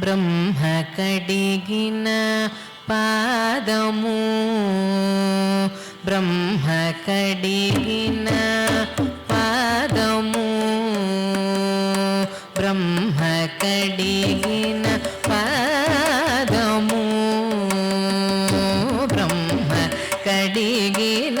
బ్రహ్మ కడిగిన పాదము బ్రహ్మ కడిగిన పాదము బ్రహ్మ కడిగిన పాదము బ్రహ్మ కడిగిన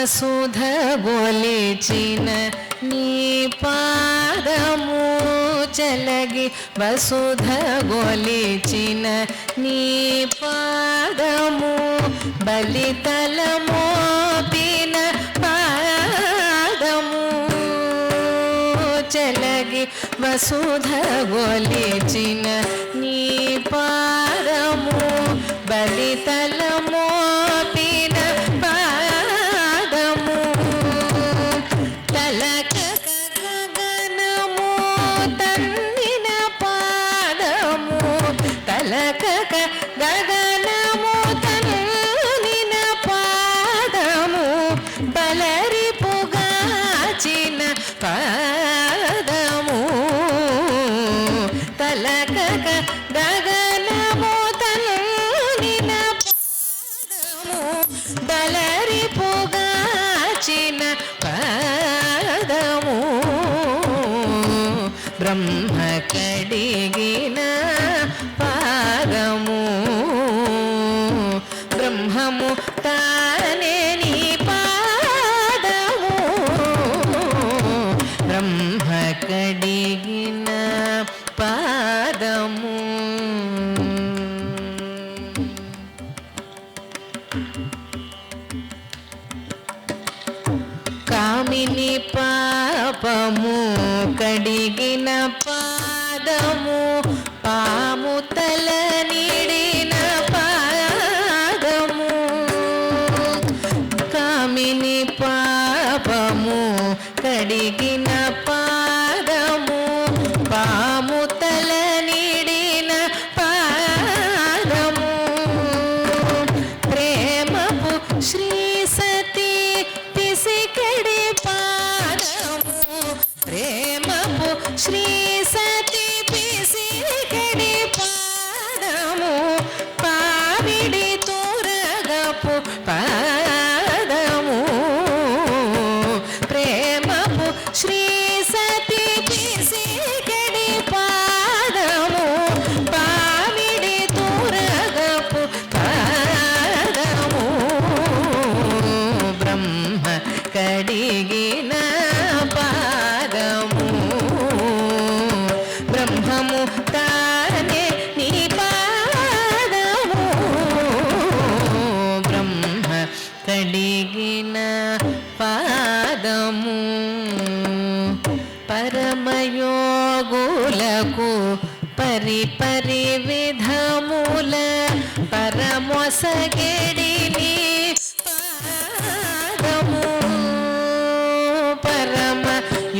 వసుధ గొలిచిన నీ పాదము చలగి వసుధ గొలిచిన నీ పాదము బలితల మోపిన పాదము చలగి వసుధ గొలిచిన బలరి పొగాచిన పదము. తలక గగనము తన్నిన బలరి కామిని పాపము కడిగిన పాదము పాము తల po పదము. పరమయోగులకు పరి పరి విధముల పరమొసగెడిని పాదము. పరమ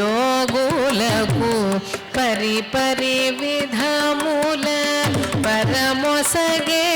యోగులకు పరి పరి విధముల పరమొసగెడిని